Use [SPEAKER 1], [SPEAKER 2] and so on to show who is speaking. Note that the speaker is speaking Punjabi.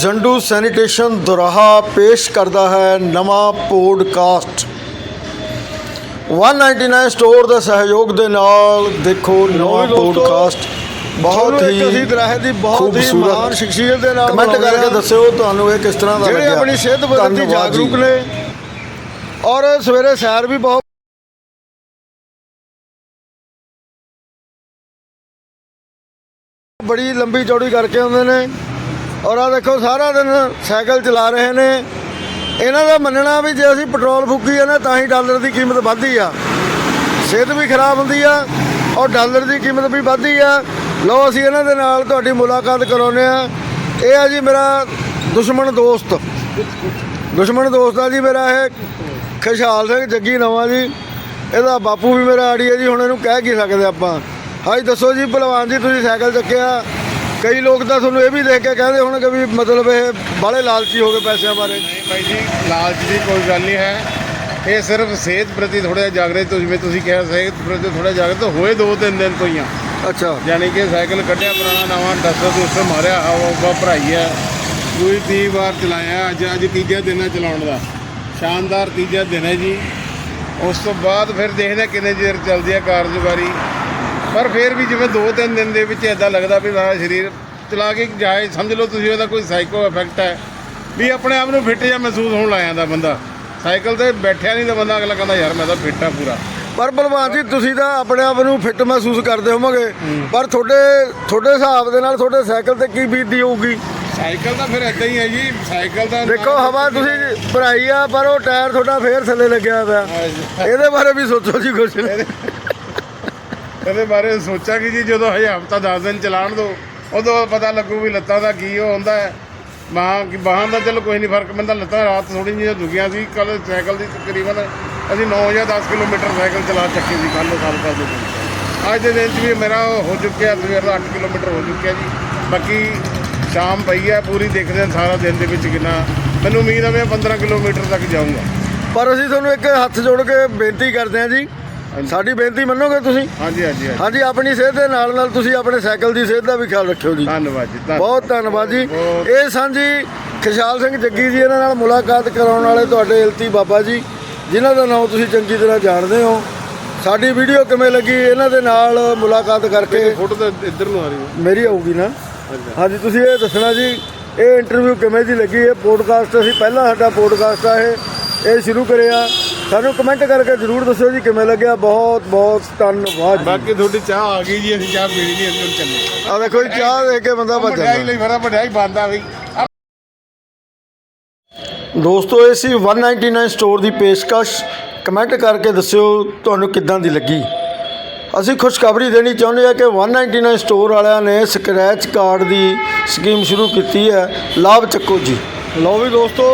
[SPEAKER 1] ਜੰਡੂ ਸੈਨੀਟੇਸ਼ਨ ਦੁਰਾਹਾ ਪੇਸ਼ ਕਰਦਾ ਹੈ ਨਵਾਂ ਪੋਡਕਾਸਟ 199 ਸਟੋਰ ਦੇ ਸਹਿਯੋਗ ਦੇ ਨਾਲ ਦੇਖੋ ਨਵਾਂ ਪੋਡਕਾਸਟ ਬਹੁਤ ਹੀ
[SPEAKER 2] ਅਸੀਂ ਦਰਾਹੇ ਦੀ ਬਹੁਤ ਹੀ। ਮਹਾਨ ਸ਼ਖਸੀਅਤ ਦੇ ਨਾਲ
[SPEAKER 1] ਕਮੈਂਟ ਕਰਕੇ। ਦੱਸਿਓ ਤੁਹਾਨੂੰ ਇਹ ਕਿਸ ਤਰ੍ਹਾਂ ਦਾ
[SPEAKER 2] ਜਿਹੜੇ
[SPEAKER 1] ਲੱਗਿਆ
[SPEAKER 2] ਆਪਣੀ ਸਿਹਤ
[SPEAKER 1] ਜੀ।
[SPEAKER 2] ਜਾਗਰੂਕ ਨੇ ਔਰ ਸਵੇਰੇ ਸੈਰ ਵੀ ਬਹੁਤ ਬੜੀ ਲੰਬੀ ਚੌੜੀ ਕਰਕੇ ਆਉਂਦੇ ਨੇ ਔਰ ਆ ਦੇਖੋ, ਸਾਰਾ ਦਿਨ ਸਾਈਕਲ ਚਲਾ ਰਹੇ ਨੇ। ਇਹਨਾਂ ਦਾ ਮੰਨਣਾ ਵੀ ਜੇ ਅਸੀਂ ਪੈਟਰੋਲ ਫੂਕੀਏ ਨਾ ਤਾਂ ਹੀ ਡਾਲਰ ਦੀ ਕੀਮਤ ਵੱਧਦੀ ਆ। ਸਿਹਤ ਵੀ ਖਰਾਬ ਹੁੰਦੀ ਆ, ਔਰ ਡਾਲਰ ਦੀ ਕੀਮਤ ਵੀ ਵੱਧਦੀ ਆ। ਲਓ, ਅਸੀਂ ਇਹਨਾਂ ਦੇ ਨਾਲ ਤੁਹਾਡੀ ਮੁਲਾਕਾਤ ਕਰਾਉਂਦੇ ਆ ਇਹ ਆ ਜੀ ਮੇਰਾ ਦੁਸ਼ਮਣ ਦੋਸਤ। ਦੁਸ਼ਮਣ ਦੋਸਤ ਆ ਜੀ ਮੇਰਾ ਇਹ ਖੁਸ਼ਹਾਲ ਸਿੰਘ ਜੱਗੀ ਨਵਾਂ ਜੀ। ਇਹਦਾ ਬਾਪੂ ਵੀ ਮੇਰਾ ਆੜੀ ਹੈ ਜੀ, ਹੁਣ ਇਹਨੂੰ ਕਹਿ ਕੀ ਸਕਦੇ ਆਪਾਂ। ਹਾਂਜੀ ਦੱਸੋ ਜੀ, ਭਲਵਾਨ ਜੀ, ਤੁਸੀਂ ਸਾਈਕਲ ਚੱਕਿਆ। ਕਈ ਲੋਕ ਤਾਂ ਤੁਹਾਨੂੰ ਇਹ ਵੀ ਦੇਖ ਕੇ ਕਹਿੰਦੇ ਹੋਣਗੇ ਵੀ ਮਤਲਬ ਇਹ ਬਾਹਲੇ ਲਾਲਚੀ ਹੋ ਗਏ ਪੈਸਿਆਂ ਬਾਰੇ।
[SPEAKER 3] ਨਹੀਂ ਭਾਈ ਜੀ ਲਾਲਚ ਦੀ ਕੋਈ ਗੱਲ ਨਹੀਂ ਹੈ। ਇਹ ਸਿਰਫ ਸਿਹਤ ਪ੍ਰਤੀ ਥੋੜਾ ਜਿਹਾ ਜਾਗਰੂਕ ਤੁਸੀਂ ਜਿਵੇਂ। ਤੁਸੀਂ ਕਿਹਾ ਸਿਹਤ ਪ੍ਰਤੀ ਥੋੜਾ ਜਾਗਰੂਕ ਹੋਏ ਦੋ ਤਿੰਨ ਦਿਨ ਤੋਂ ਹੀ ਆ।
[SPEAKER 2] ਅੱਛਾ।
[SPEAKER 3] ਯਾਨੀ ਕਿ ਸਾਈਕਲ ਕੱਢਿਆ ਪੁਰਾਣਾ ਨਵਾਂ ਡਸਟਰ ਦੂਸਟਰ ਮਾਰਿਆ ਹਵਾ ਭਰਾਈ ਹੈ ਕੋਈ 30 ਵਾਰ ਚਲਾਇਆ ਅੱਜ ਅੱਜ ਤੀਜਾ ਦਿਨ ਹੈ ਚਲਾਉਣ ਦਾ। ਸ਼ਾਨਦਾਰ ਤੀਜਾ ਦਿਨ ਹੈ ਜੀ। ਉਸ ਤੋਂ ਬਾਅਦ ਫਿਰ ਦੇਖਦੇ ਕਿੰਨੇ ਚਿਰ ਚੱਲਦੀ ਹੈ ਕਾਰਜਕਾਰੀ ਪਰ ਫਿਰ ਵੀ ਜਿਵੇਂ 2-3 ਦਿਨ ਦੇ ਵਿੱਚ ਇਦਾਂ ਲੱਗਦਾ ਵੀ ਮੇਰਾ ਸਰੀਰ ਚਲਾ ਕੇ ਜਾਏ ਸਮਝ ਲਓ ਤੁਸੀਂ ਉਹਦਾ ਕੋਈ ਸਾਈਕੋ ਇਫੈਕਟ ਹੈ। ਵੀ ਆਪਣੇ ਆਪ ਨੂੰ ਫਿੱਟ ਜਿਹਾ ਮਹਿਸੂਸ ਹੋਣ ਲੱਗ ਜਾਂਦਾ ਬੰਦਾ। ਸਾਈਕਲ ਤੇ ਬੈਠਿਆ ਨਹੀਂ ਤਾਂ ਬੰਦਾ ਅਗਲਾ ਕਹਿੰਦਾ ਯਾਰ ਮੈਂ ਤਾਂ ਫਿੱਟ ਆ ਪੂਰਾ।
[SPEAKER 2] ਪਰ ਭਲਵਾਨ ਜੀ ਤੁਸੀਂ ਤਾਂ ਆਪਣੇ ਆਪ ਨੂੰ ਫਿੱਟ ਮਹਿਸੂਸ ਕਰਦੇ ਹੋਵੋਗੇ। ਪਰ ਤੁਹਾਡੇ ਤੁਹਾਡੇ ਹਿਸਾਬ ਦੇ ਨਾਲ ਤੁਹਾਡੇ ਸਾਈਕਲ ਤੇ ਕੀ ਬੀਤਦੀ ਹੋਊਗੀ?
[SPEAKER 3] ਸਾਈਕਲ ਤਾਂ ਫਿਰ ਇਦਾਂ ਹੀ ਹੈ ਜੀ। ਸਾਈਕਲ ਦਾ
[SPEAKER 2] ਦੇਖੋ ਹਵਾ ਤੁਸੀਂ ਭਰਾਈ ਆ ਪਰ ਉਹ ਟਾਇਰ ਤੁਹਾਡਾ ਫੇਰ ਥੱਲੇ ਲੱਗਿਆ ਪਿਆ ਇਹਦੇ ਬਾਰੇ ਵੀ ਸੋਚੋ ਜੀ ਕੁਛ।
[SPEAKER 3] ਇਹਦੇ ਬਾਰੇ ਸੋਚਾਂਗੇ ਜੀ, ਜਦੋਂ ਹਜੇ ਹਫਤਾ 10 ਦਿਨ ਚਲਾਣ ਦੋ, ਉਦੋਂ ਪਤਾ ਲੱਗੂ ਵੀ ਲੱਤਾਂ ਦਾ ਕੀ ਉਹ ਹੁੰਦਾ ਹੈ। ਬਾਹਾਂ ਕੀ ਬਾਹਾਂ ਦਾ ਚਲੋ ਕੋਈ ਨਹੀਂ ਫ਼ਰਕ ਪੈਂਦਾ, ਲੱਤਾਂ ਰਾਤ ਥੋੜੀ ਜਿਹੀਆਂ ਦੁਖੀਆਂ ਸੀ, ਕੱਲ ਸਾਈਕਲ ਦੀ ਤਕਰੀਬਨ ਅਸੀਂ 9 ਜਾਂ 10 ਕਿਲੋਮੀਟਰ ਸਾਈਕਲ ਚਲਾ ਚੱਕੇ ਸੀ ਕੱਲ ਸਾਲ ਕੱਲ ਦੇ ਅੱਜ ਦੇ ਦਿਨ 'ਚ ਵੀ ਮੇਰਾ ਉਹ ਹੋ ਚੁੱਕਿਆ ਸਵੇਰ ਦਾ 8 ਕਿਲੋਮੀਟਰ ਹੋ ਚੁੱਕਿਆ ਜੀ। ਬਾਕੀ ਸ਼ਾਮ ਪਈ ਹੈ, ਪੂਰੀ ਦੇਖਦੇ ਹਾਂ ਸਾਰਾ ਦਿਨ ਦੇ ਵਿੱਚ ਕਿੰਨਾ। ਮੈਨੂੰ ਉਮੀਦ ਹੈ ਮੈਂ 15 ਕਿਲੋਮੀਟਰ ਤੱਕ ਜਾਊਂਗਾ।
[SPEAKER 2] ਪਰ ਅਸੀਂ ਤੁਹਾਨੂੰ ਇੱਕ ਹੱਥ ਜੋੜ ਕੇ ਬੇਨਤੀ ਕਰਦੇ ਹਾਂ ਜੀ ਸਾਡੀ ਬੇਨਤੀ ਮੰਨੋਗੇ ਤੁਸੀਂ?
[SPEAKER 3] ਹਾਂਜੀ ਹਾਂਜੀ ਹਾਂਜੀ।
[SPEAKER 2] ਹਾਂਜੀ ਆਪਣੀ ਸਿਹਤ ਦੇ ਨਾਲ ਨਾਲ ਤੁਸੀਂ ਆਪਣੇ ਸਾਈਕਲ ਦੀ ਸਿਹਤ ਦਾ ਵੀ ਖਿਆਲ ਰੱਖਿਓ ਜੀ।
[SPEAKER 3] ਧੰਨਵਾਦ ਜੀ
[SPEAKER 2] ਬਹੁਤ ਧੰਨਵਾਦ ਜੀ।
[SPEAKER 3] ਬਹੁਤ-
[SPEAKER 2] ਇਹ ਜੀ ਖੁਸ਼ਹਾਲ ਸਿੰਘ ਜੱਗੀ ਜੀ ਇਹਨਾਂ ਨਾਲ ਮੁਲਾਕਾਤ ਕਰਾਉਣ ਵਾਲੇ ਤੁਹਾਡੇ ਇਲਤੀ ਬਾਬਾ ਜੀ ਜਿਨ੍ਹਾਂ ਦਾ ਨਾਮ ਤੁਸੀਂ ਚੰਗੀ ਤਰ੍ਹਾਂ ਜਾਣਦੇ ਹੋ। ਸਾਡੀ ਵੀਡੀਓ ਕਿਵੇਂ ਲੱਗੀ ਇਹਨਾਂ ਦੇ ਨਾਲ ਮੁਲਾਕਾਤ ਕਰਕੇ
[SPEAKER 3] ਫੋਟੋ ਤਾਂ ਇੱਧਰ ਨੂੰ ਆ ਰਹੀ ਹੈ।
[SPEAKER 2] ਮੇਰੀ ਆਊਗੀ ਨਾ? ਹਾਂਜੀ। ਤੁਸੀਂ ਇਹ ਦੱਸਣਾ ਜੀ ਇਹ ਇੰਟਰਵਿਊ ਕਿਵੇਂ ਦੀ ਲੱਗੀ? ਇਹ ਪੋਡਕਾਸਟ ਅਸੀਂ ਪਹਿਲਾ ਸਾਡਾ ਪੋਡਕਾਸਟ ਆ ਇਹ। ਇਹ ਸ਼ੁਰੂ ਕਰਿਆ। ਸਾਨੂੰ ਕਮੈਂਟ ਕਰਕੇ ਜਰੂਰ ਦੱਸਿਓ ਜੀ ਕਿਵੇਂ ਲੱਗਿਆ? ਬਹੁਤ ਬਹੁਤ ਧੰਨਵਾਦ ਜੀ।
[SPEAKER 3] ਬਾਕੀ ਤੁਹਾਡੀ ਚਾਹ ਆ ਗਈ ਜੀ ਅਸੀਂ ਚਾਹ ਪੀਣੀ ਨਹੀਂ ਅੰਦਰ ਚੱਲੇ।
[SPEAKER 2] ਆ ਦੇਖੋ ਜੀ ਚਾਹ ਦੇ ਕੇ ਬੰਦਾ ਬਚ ਜਾਂਦਾ।
[SPEAKER 3] ਲਈ ਫਰਾ ਮਠਿਆਈ ਬੰਦ ਵੀ।
[SPEAKER 1] ਦੋਸਤੋ ਇਹ ਸੀ 199 ਸਟੋਰ ਦੀ ਪੇਸ਼ਕਸ਼। ਕਮੈਂਟ ਕਰਕੇ ਦੱਸਿਓ ਤੁਹਾਨੂੰ ਕਿੱਦਾਂ ਦੀ ਲੱਗੀ। ਅਸੀਂ ਖੁਸ਼ਖਬਰੀ ਦੇਣੀ ਚਾਹੁੰਦੇ ਹਾਂ ਕਿ 199 ਸਟੋਰ ਵਾਲਿਆਂ ਨੇ ਸਕ੍ਰੈਚ ਕਾਰਡ ਦੀ ਸਕੀਮ ਸ਼ੁਰੂ ਕੀਤੀ ਹੈ। ਲਾਭ ਚੱਕੋ ਜੀ।
[SPEAKER 2] ਲਓ ਵੀ ਦੋਸਤੋ